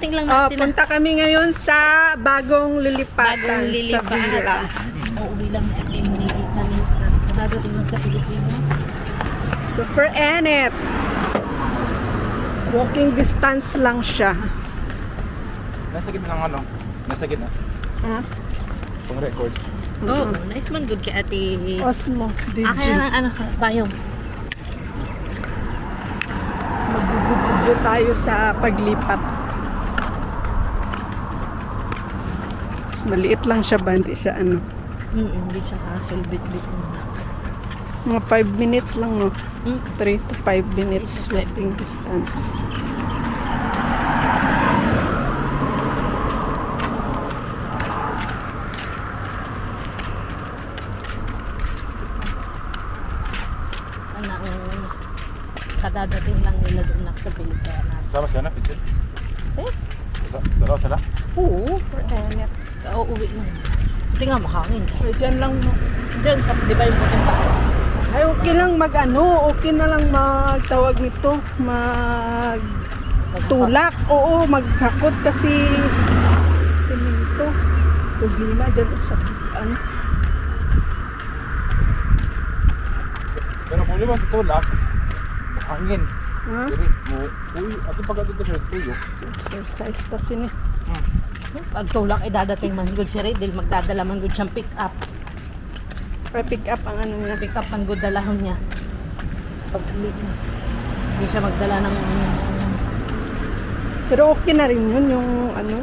Tingnan Ah, natin. punta kami ngayon sa bagong lilipatan, Bagong sa lilipatan. villa. Uuwi lang natin. Minigit na rin. Dadating lang sa Pilipino. Super enit. Walking distance lang siya. Nasa gitna ng ano? Nasa gitna. Ah, Pang record. Oh, nice man good kay ate. Osmo, DG. Akin na ng ano, bayong. Mag-video tayo sa paglipat. Maliit lang siya ba? Hindi siya ano. Mm, hindi siya hassle bit-bit mo. Mga 5 minutes lang, no? Mm. 3 to 5 minutes walking distance. Ano, kadadating lang nila doon na sa Pilipinas. Sama siya na, picture. Eh? Sa- Dalawa sila? Oo, super enit. Uuwi lang. Hindi nga mahangin. So, dyan lang, no? Diyan, sa, di ba yung puting tao? Ay, okay lang mag ano, okay na lang magtawag nito, mag tulak, oo, maghakot kasi semento. Problema dyan sa ano. Pero ba sa tulak? Hangin. Ha? Mo. Uy, ato pag ato siya tuyo. Exercise ta sini. Pag tulak ay dadating man good si Riddle, magdadala man good siyang pick up. Pa pick up ang ano niya. Pick up man good dalahon niya. Pag hindi siya magdala ng Pero okay na rin yun, yung ano.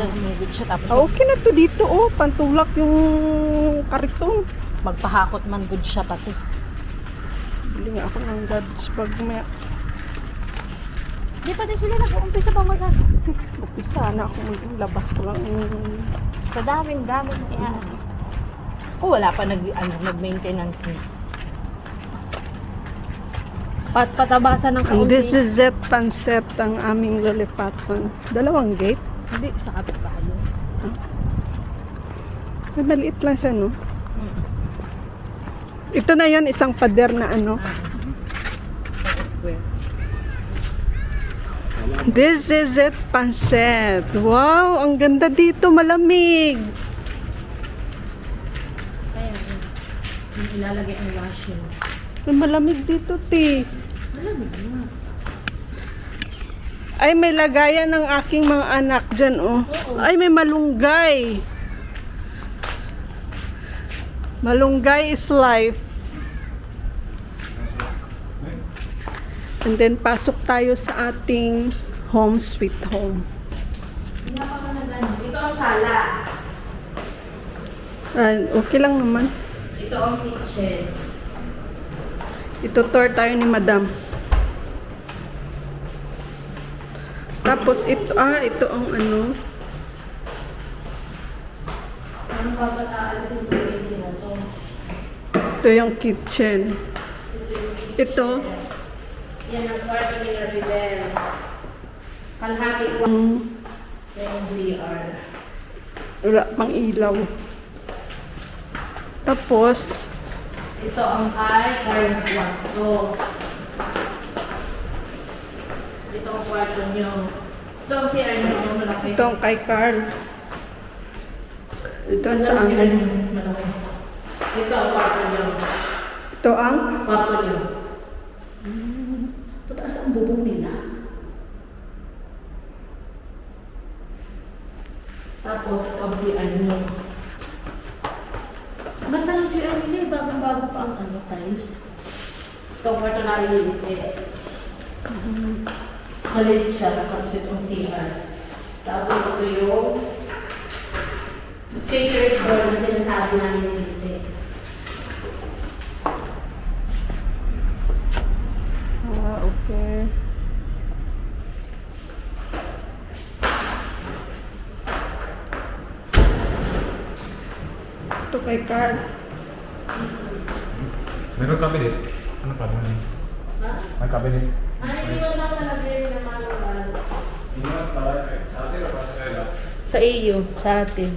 dalahon good siya. Tapos Ah, okay na to dito, oh, pantulak yung kariton. magpahakot man good siya pati. Bili nga ako ng garbage bag maya. Di pa din sila nag-uumpisa pa mag Upisa na ako maglabas ko lang Sa daming dami na iyan. O wala pa nag, ano, nag-maintenance niya. Pat patabasan ng And kaunti. this is it, panset ang aming lilipatan. Dalawang gate. Hindi, sa kapitbahay yun. Ay, maliit lang siya, no? Ito na yon isang pader na ano. Sa This is it, panset. Wow, ang ganda dito, malamig. Kaya, yun. Yung ilalagay ang washing. Ay, malamig dito, ti. Malamig na. Ay, may lagayan ng aking mga anak dyan, oh. Ay, may malunggay. Malunggay is life. And then, pasok tayo sa ating home sweet home. Ito ang sala. Ah, okay lang naman. Ito ang kitchen. Ito tour tayo ni madam. Tapos ito, ah, ito ang ano. Ano pa ba taalisin ito yung sila to? Ito yung kitchen. Ito, Yan ang kwarto ni Ridel. Kalahati Yan yung CR. wala pang ilaw. Tapos, Ito ang kay current kwarto. Ito ang kwarto nyo. Ito ang CR nyo. Malaki. ito ang kay Carl. Ito ang Ito sa ang CR amin. Ito ang kwarto nyo. Ito ang, Kwarto nyo. Pataas ang bubong nila. Tapos, ito ang CR nyo. Ganda ng CR nila eh. Bagong-bago pa Ito ang kwarto namin eh. Maliit siya. Tapos itong CR. Tapos ito yung secret door na sinasabi namin dito. ah, okay. Ito kay Carl. Meron cabinet. Ano pa ba? Ha? May cabinet. Ay, hindi mo lang talaga yung naman Hindi man pala. Sa atin o sa kanila? Sa iyo, sa atin.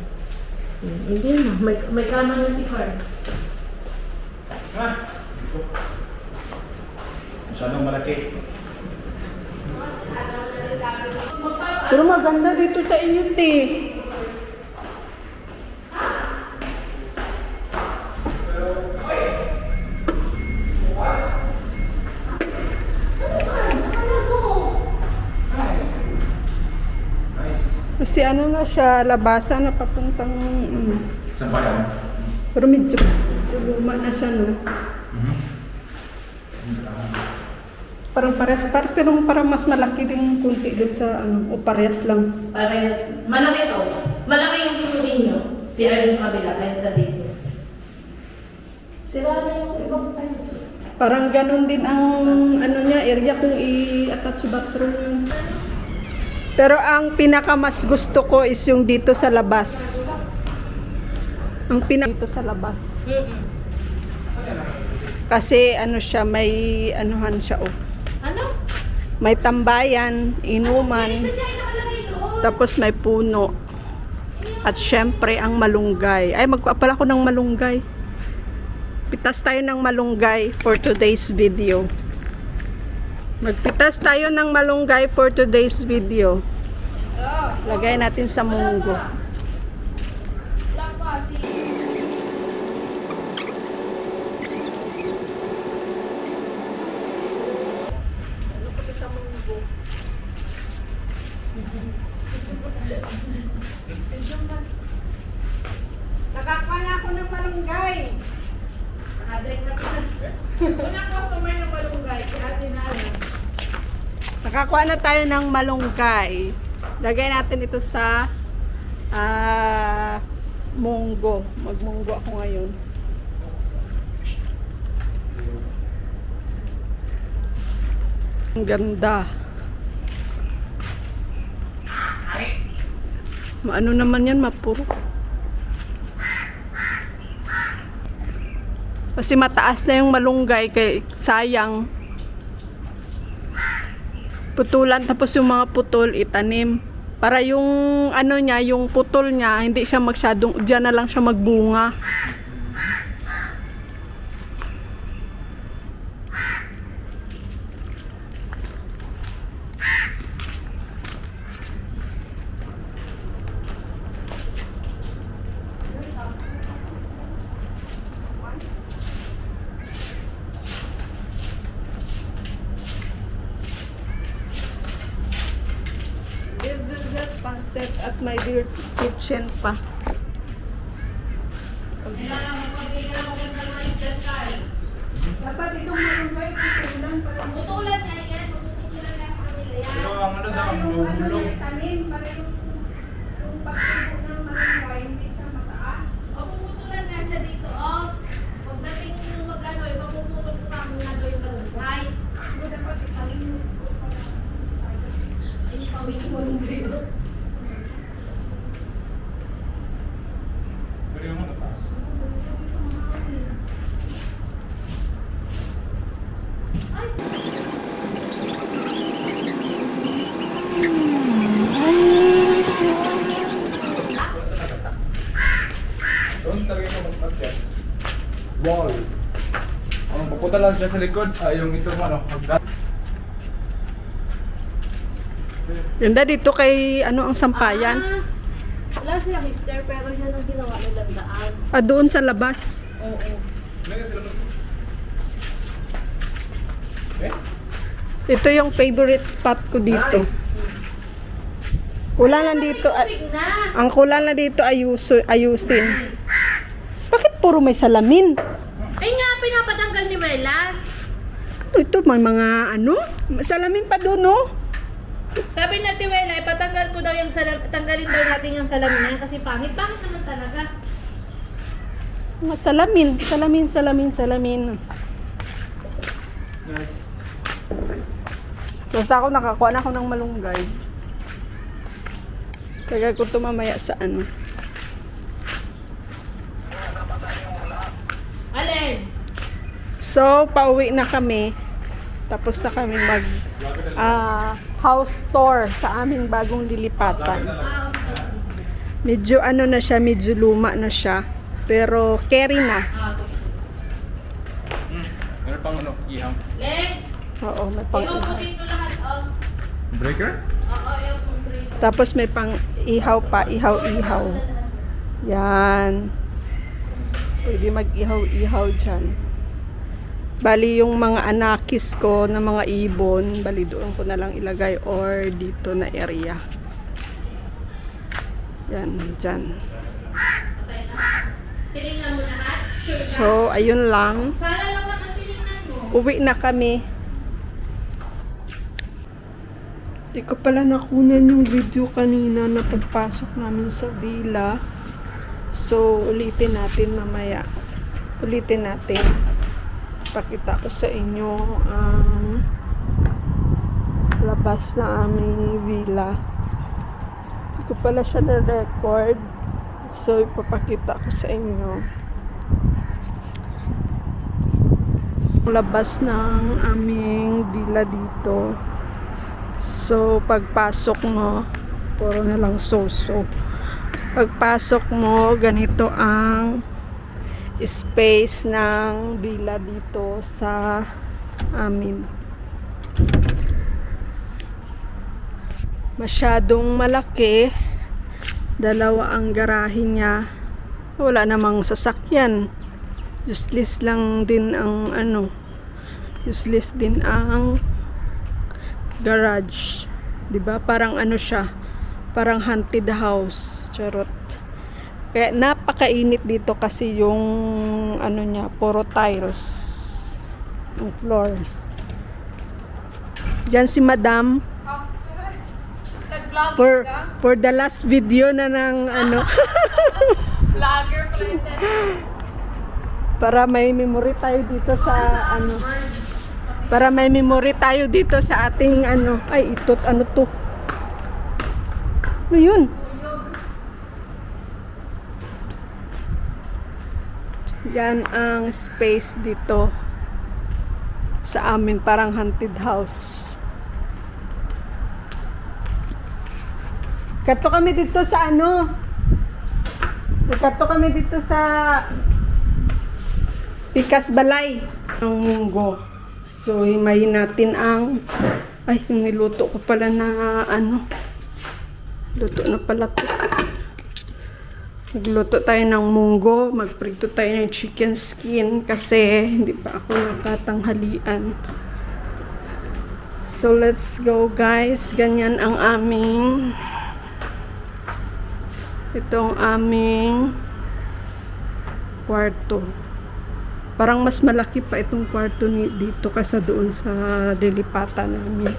Hmm, Hindi na. May, may kama na si Carl. Ha? Masyadong malaki. Ano Pero maganda dito sa inyo, te. Kasi ano na siya, labasa na papuntang... mm. Saan ba yan? Pero medyo, medyo luma na siya, no? Parang parehas, par, pero parang mas malaki din kunti doon sa ano, o parehas lang. Parehas. Malaki to. Malaki yung susuin nyo. Si Arlo sa kabila kaysa dito. Sira na yung ibang tiles. Parang ganun din ang ano niya, area kung i-attach sa bathroom. Pero ang pinaka mas gusto ko is yung dito sa labas. Ang pinaka dito sa labas. Kasi ano siya, may anuhan siya oh. Ano? May tambayan, inuman, tapos may puno. At syempre ang malunggay. Ay, magpapala ko ng malunggay. Pitas tayo ng malunggay for today's video. Magpitas tayo ng malunggay for today's video. Lagay natin sa munggo. Lang pa, si... Nakakuha na ako ng malunggay. Nakadrag na ka. Unang customer ng malunggay, si Ate Nana. Nakakuha na tayo ng malunggay. Lagay natin ito sa ah munggo. Magmunggo ako ngayon. Ang ganda. Maano naman yan, mapuro. Kasi mataas na yung malunggay, kay sayang. Putulan, tapos yung mga putol, itanim. Para yung ano niya, yung putol niya, hindi siya magsyadong, diyan na lang siya magbunga. This is it, pancit at my dear kitchen pa. Dapat itong malunggay, putulan para Putulan nga yan. Putulan nga sa kanila yan. Pero ang ano sa bulong. tanim, para yung, yung pagtubo ng malunggay, hindi siya mataas. O puputulan nga siya dito, oh. Pagdating mag-ano, eh, mapuputol ko pa muna doon yung malunggay. Dapat itanim mo para Ay, pawis mo malunggay. oh. Pero yung ano, taas. Doon talaga ito mag-start Wall. Ang pupunta lang siya sa likod, ay yung itong ano, hagdan. Ganda dito kay ano ang sampayan. Ah, wala siya mister, pero siya nang ginawa nilang daan. Ah, doon sa labas. Oo. Sila Eh? Ito yung favorite spot ko dito. Nice. Wala lang dito. ah, na! ang kulang na dito ayuso, ayusin. Bakit puro may salamin? Ay nga, pinapatanggal ni Mela. Ano ito? May mga ano? Salamin pa doon, no? Sabi na Tiwela, ipatanggal ko daw yung salam, tanggalin daw natin yung salamin na kasi pangit. Pangit naman talaga. Mga salamin. Salamin, salamin, salamin. Nice. Basta ako nakakuha na ako ng malunggay. Kaya ko ito mamaya sa ano. So, pauwi na kami. Tapos na kami mag ah, house tour sa aming bagong lilipatan. Medyo ano na siya, medyo luma na siya. Pero carry na. Hmm. Meron pang ano, ihang. Leg, Oo, may pang lahat, oh. Breaker? Oo, yung concrete. Tapos may pang ihaw pa, ihaw-ihaw. Yan. Pwede mag-ihaw-ihaw dyan. Bali yung mga anakis ko na mga ibon, bali doon ko na lang ilagay or dito na area. Yan, dyan. So, ayun lang. Uwi na kami. Di ko pala nakunan yung video kanina na pagpasok namin sa villa. So, ulitin natin mamaya. Ulitin natin. Pakita ko sa inyo ang labas na aming villa. Di ko pala siya na-record. So, ipapakita ko sa inyo. labas ng aming villa dito. So, pagpasok mo, puro na lang soso. Pagpasok mo, ganito ang space ng villa dito sa amin. Masyadong malaki. Dalawa ang garahe niya. Wala namang sasakyan. Useless lang din ang ano. Useless din ang garage. 'di ba? Parang ano siya? Parang haunted house. Charot kaya napakainit dito kasi yung ano niya puro tiles. Yung floor. Diyan si madam. Nag-vlog for for the last video na ng ano. Vlogger pala para may memory tayo dito sa ano. Para may memory tayo dito sa ating ano. Ay ito ano to? Ayun yan ang space dito sa amin parang haunted house kato kami dito sa ano kato kami dito sa Pikas balay ng munggo. So, himayin natin ang ay, yung niluto ko pala na ano luto na pala to. Magluto tayo ng munggo, magprito tayo ng chicken skin kasi hindi pa ako nakatanghalian. So, let's go guys. Ganyan ang aming itong aming kwarto. Parang mas malaki pa itong kwarto ni dito kaysa doon sa dilipatan namin.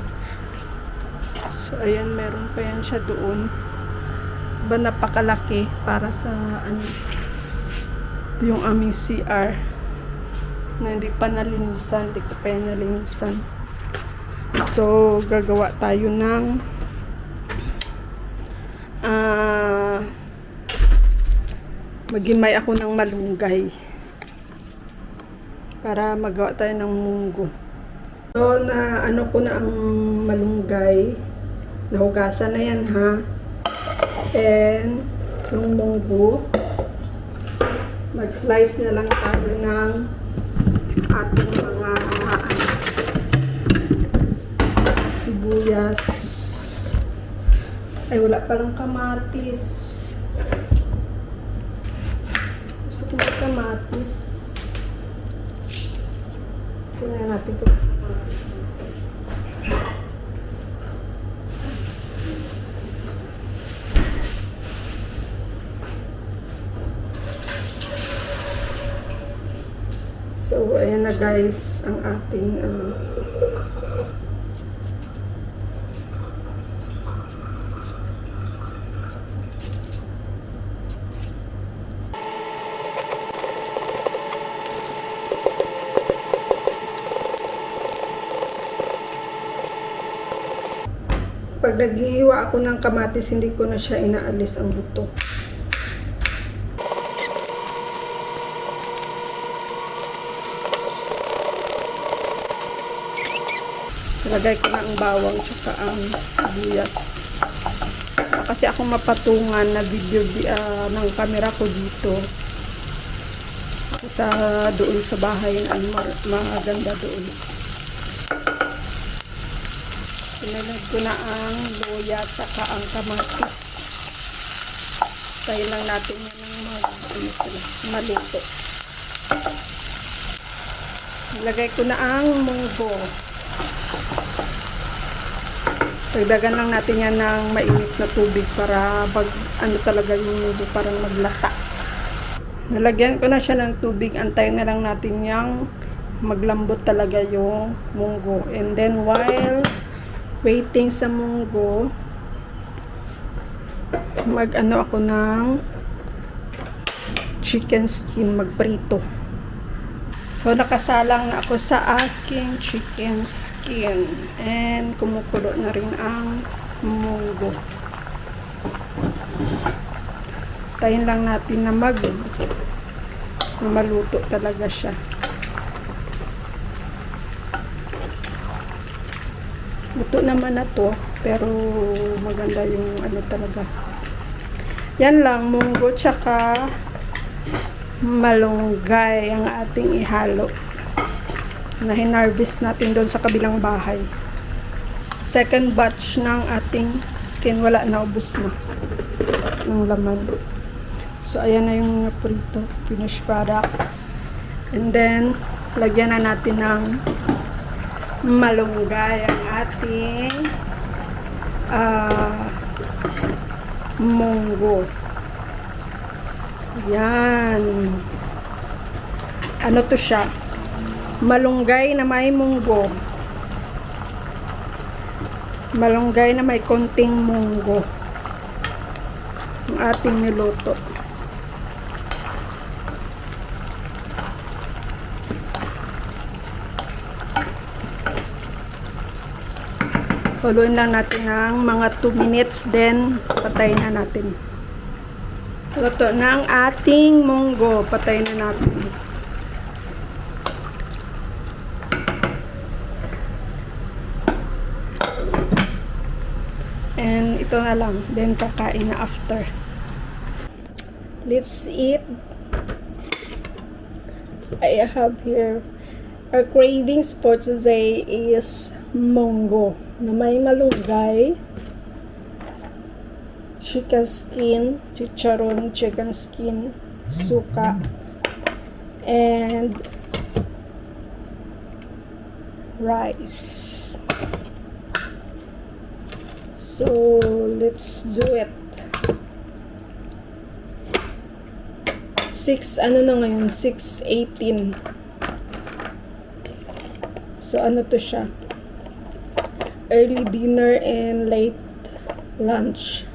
So, ayan, meron pa yan siya doon. Ba napakalaki para sa ano, yung aming CR na hindi pa nalinisan, hindi ko pa nalinisan. So, gagawa tayo ng ah maghimay ako ng malunggay para magawa tayo ng munggo. So, na ano ko na ang malunggay. Nahugasan na yan ha. And, yung munggo. Mag-slice na lang tayo ng ating mga sibuyas. Ay, wala palang kamatis. Gusto ko kamatis. Tingnan natin kung guys, ang ating ano, pag naghihiwa ako ng kamatis, hindi ko na siya inaalis ang buto. Lagay ko na ang bawang tsaka ang sibuyas. Kasi ako mapatungan na video ah, ng camera ko dito. Sa doon sa bahay, ma- maganda doon. Sinunod ko na ang luya at saka ang kamatis. Tayo lang natin yan ng ano maluto. Ilagay ko na ang munggo. Dagdagan lang natin yan ng mainit na tubig para pag ano talaga yung munggo parang maglata. Nalagyan ko na siya ng tubig. Antayin na lang natin yung maglambot talaga yung munggo. And then while waiting sa munggo, mag ano ako ng chicken skin, magprito. So, nakasalang na ako sa aking chicken skin. And kumukulo na rin ang munggo. Tayin lang natin na mag maluto talaga siya. Luto naman na to, pero maganda yung ano talaga. Yan lang, munggo tsaka malunggay ang ating ihalo na hinarvest natin doon sa kabilang bahay. Second batch ng ating skin, wala na, ubos na ng laman. So, ayan na yung mga prito, finished product. And then, lagyan na natin ng malunggay ang ating ah munggo. Yan. Ano to siya? Malunggay na may munggo. Malunggay na may konting munggo. Ang ating niluto. Haluin lang natin ng mga 2 minutes, then patayin na natin. Luto na ang ating munggo. Patayin na natin. And ito na lang. Then kakain na after. Let's eat. I have here our cravings for today is munggo na may malunggay chicken skin, chicharon, chicken skin, suka, and rice. So, let's do it. Six, ano na ngayon? 6.18. So, ano to siya? Early dinner and late lunch.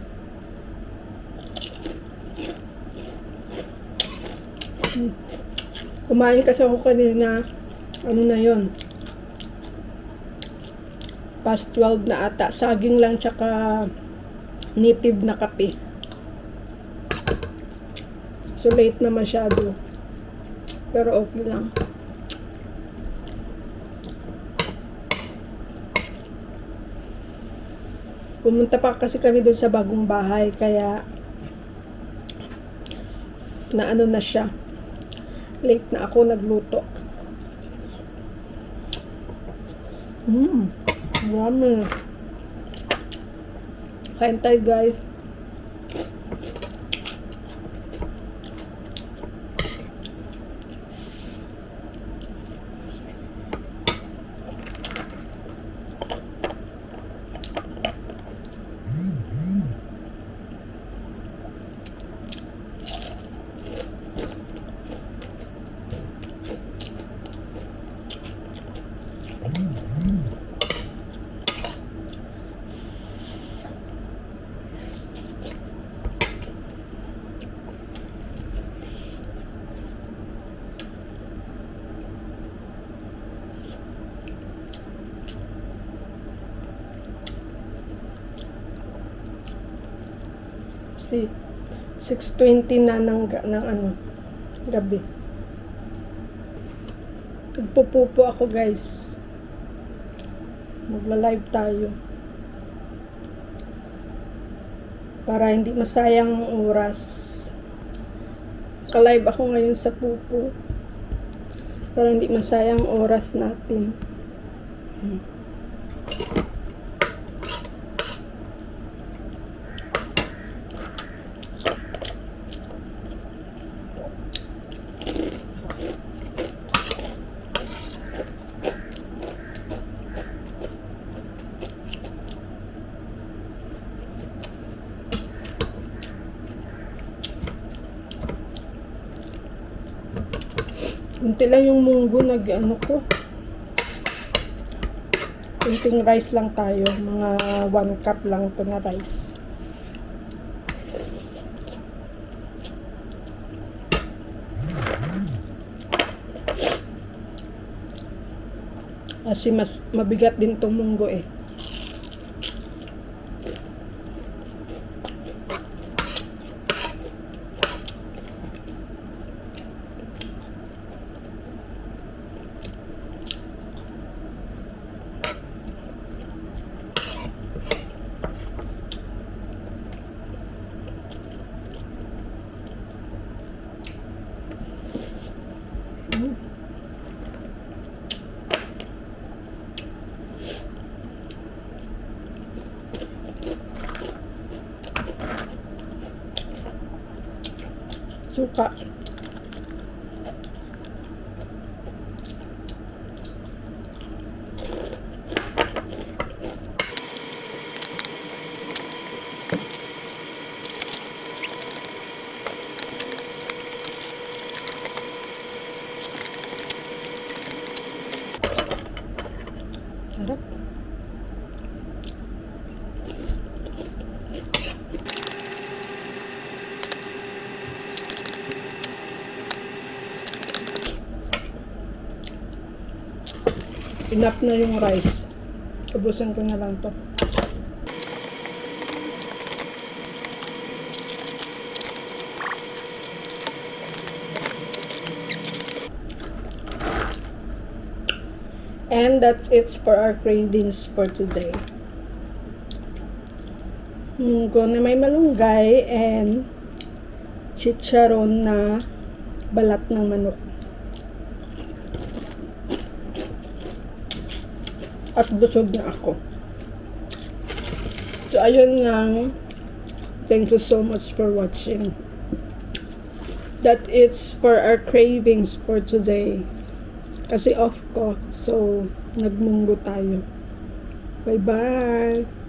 Kumain kasi ako kanina, ano na yon past 12 na ata. Saging lang tsaka native na kape. So late na masyado. Pero okay lang. Pumunta pa kasi kami doon sa bagong bahay kaya na ano na siya. Late na ako nagluto. Mmm. Yummy. Kain guys. Si 6.20 na ng, ng ano, gabi. Nagpupupo ako guys. Magla-live tayo. Para hindi masayang ang oras. Ka-live ako ngayon sa pupo. Para hindi masayang ang oras natin. Hmm. Kunti lang yung munggo nag ano ko. Kunting rice lang tayo. Mga 1 cup lang to na rice. Kasi mas mabigat din tong munggo eh. Suka. Sarap. Enough na yung rice. Ubusan ko na lang to. And that's it for our cravings for today. Munggo na may malunggay and chicharon na balat ng manok. At busog na ako. So, ayun lang. Thank you so much for watching. That is for our cravings for today. Kasi off ko. So, nagmunggo tayo. Bye-bye!